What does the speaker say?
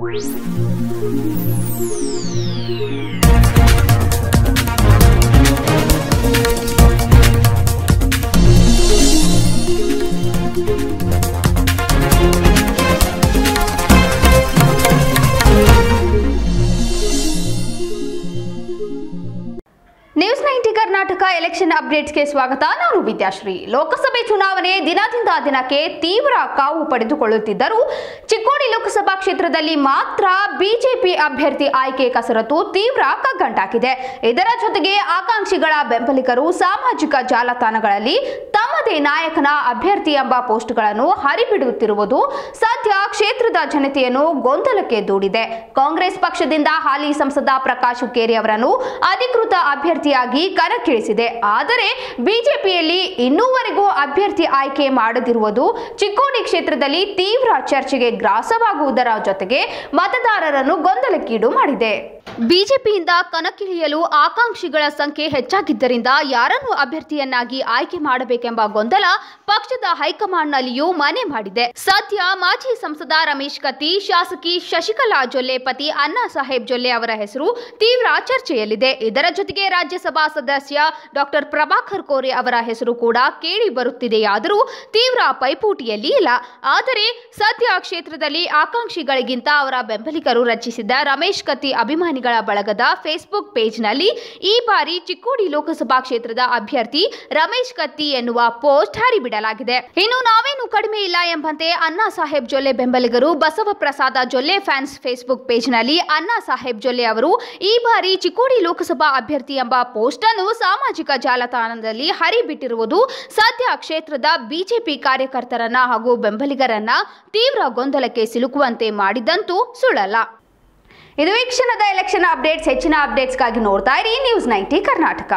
Thank you. News ninety Karnataka election ಅಪ್ಡೇಟ್ಸ್ಗೆ ಸ್ವಾಗತ. ನಾನು ವಿದ್ಯಾಶ್ರೀ. ಲೋಕಸಭೆ ಚುನಾವಣೆ ದಿನದಿಂದ ದಿನಕ್ಕೆ ತೀವ್ರ ಕಾವು ಪಡೆದುಕೊಳ್ಳುತ್ತಿದ್ದರೂ, ಚಿಕ್ಕೋಡಿ ಲೋಕಸಭಾ ಕ್ಷೇತ್ರದಲ್ಲಿ ಮಾತ್ರ ಬಿಜೆಪಿ ಅಭ್ಯರ್ಥಿ ಆಯ್ಕೆ ಕಸರತ್ತು ತೀವ್ರ ಕಗ್ಗಂಟಾಗಿದೆ. ಇದರ ಜೊತೆಗೆ ಆಕಾಂಕ್ಷಿಗಳ ಬೆಂಬಲಿಗರು ಸಾಮಾಜಿಕ ಜಾಲತಾಣಗಳಲ್ಲಿ ತಮ್ಮದೇ ನಾಯಕನ ಅಭ್ಯರ್ಥಿ ಎಂಬ ಪೋಸ್ಟ್ಗಳನ್ನು ಹರಿಬಿಡುತ್ತಿರುವುದು ಸದ್ಯ ಕ್ಷೇತ್ರದ ಜನತೆಯನ್ನು ಗೊಂದಲಕ್ಕೆ ದೂಡಿದೆ. ಕಾಂಗ್ರೆಸ್ ಪಕ್ಷದಿಂದ ಹಾಲಿ ಸಂಸದ ಪ್ರಕಾಶ್ ಹುಕ್ಕೇರಿ ಅವರನ್ನು ಅಧಿಕೃತ ಅಭ್ಯರ್ಥಿಯಾಗಿ ಕಣಕ್ಕಿಳಿಸಿದೆ. ಆದರೆ ಬಿಜೆಪಿಯಲ್ಲಿ ಇನ್ನೂವರೆಗೂ ಅಭ್ಯರ್ಥಿ ಆಯ್ಕೆ ಮಾಡದಿರುವುದು ಚಿಕ್ಕೋಡಿ ಕ್ಷೇತ್ರದಲ್ಲಿ ತೀವ್ರ ಚರ್ಚೆಗೆ ಗ್ರಾಸವಾಗುವುದರ ಜೊತೆಗೆ ಮತದಾರರನ್ನು ಗೊಂದಲಕ್ಕೀಡು ಮಾಡಿದೆ. ಬಿಜೆಪಿಯಿಂದ ಕಣಕ್ಕಿಳಿಯಲು ಆಕಾಂಕ್ಷಿಗಳ ಸಂಖ್ಯೆ ಹೆಚ್ಚಾಗಿದ್ದರಿಂದ ಯಾರನ್ನು ಅಭ್ಯರ್ಥಿಯನ್ನಾಗಿ ಆಯ್ಕೆ ಮಾಡಬೇಕೆಂಬ ಗೊಂದಲ ಪಕ್ಷದ ಹೈಕಮಾಂಡ್ನಲ್ಲಿಯೂ ಮನೆ ಮಾಡಿದೆ. ಸದ್ಯ ಮಾಜಿ ಸಂಸದ ರಮೇಶ್ ಕತ್ತಿ, ಶಾಸಕಿ ಶಶಿಕಲಾ ಜೊಲ್ಲೆ, ಪತಿ ಅಣ್ಣಾ ಸಾಹೇಬ್ ಜೊಲ್ಲೆ ಅವರ ಹೆಸರು ತೀವ್ರ ಚರ್ಚೆಯಲ್ಲಿದೆ. ಇದರ ಜೊತೆಗೆ ರಾಜ್ಯಸಭಾ ಸದಸ್ಯ ಡಾಕ್ಟರ್ ಪ್ರಭಾಕರ್ ಕೋರೆ ಅವರ ಹೆಸರು ಕೂಡ ಕೇಳಿ ಬರುತ್ತಿದೆಯಾದರೂ ತೀವ್ರ ಪೈಪೋಟಿಯಲ್ಲಿ ಇಲ್ಲ. ಆದರೆ ಸದ್ಯ ಕ್ಷೇತ್ರದಲ್ಲಿ ಆಕಾಂಕ್ಷಿಗಳಿಗಿಂತ ಅವರ ಬೆಂಬಲಿಗರು ರಚಿಸಿದ್ದ ರಮೇಶ್ ಕತ್ತಿ ಅಭಿಮಾನಿಗಳ ಬಳಗದ ಫೇಸ್ಬುಕ್ ಪೇಜ್ನಲ್ಲಿ ಈ ಬಾರಿ ಚಿಕ್ಕೋಡಿ ಲೋಕಸಭಾ ಕ್ಷೇತ್ರದ ಅಭ್ಯರ್ಥಿ ರಮೇಶ್ ಕತ್ತಿ ಎನ್ನುವ ಪೋಸ್ಟ್ ಹರಿಬಿಡಲಾಗಿದೆ ಇನ್ನು ನಾವೇನು ಕಡಿಮೆ ಇಲ್ಲ ಎಂಬಂತೆ ಅಣ್ಣಾ ಸಾಹೇಬ್ ಜೊಲ್ಲೆ ಬೆಂಬಲಿಗರು ಬಸವ ಪ್ರಸಾದ ಜೊಲ್ಲೆ ಫ್ಯಾನ್ಸ್ ಫೇಸ್ಬುಕ್ ಪೇಜ್ನಲ್ಲಿ ಅಣ್ಣಾ ಸಾಹೇಬ್ ಜೊಲ್ಲೆ ಅವರು ಈ ಬಾರಿ ಚಿಕ್ಕೋಡಿ ಲೋಕಸಭಾ ಅಭ್ಯರ್ಥಿ ಎಂಬ ಪೋಸ್ಟ್ ಅನ್ನು ಸಾಮಾಜಿಕ ಜಾಲತಾಣದಲ್ಲಿ ಹರಿಬಿಟ್ಟಿರುವುದು ಸದ್ಯ ಕ್ಷೇತ್ರದ ಬಿಜೆಪಿ ಕಾರ್ಯಕರ್ತರನ್ನ ಹಾಗೂ ಬೆಂಬಲಿಗರನ್ನ ತೀವ್ರ ಗೊಂದಲಕ್ಕೆ ಸಿಲುಕುವಂತೆ ಮಾಡಿದಂತೂ ಸುಳ್ಳಲ್ಲ. ಇದು ವೀಕ್ಷಣದ ಕ್ಷಣದ ಎಲೆಕ್ಷನ್ ಅಪ್ಡೇಟ್ಸ್, ಹೆಚ್ಚಿನ ಅಪ್ಡೇಟ್ಸ್ಗಾಗಿ ನೋಡ್ತಾ ಇರಿ. News ninety Karnataka.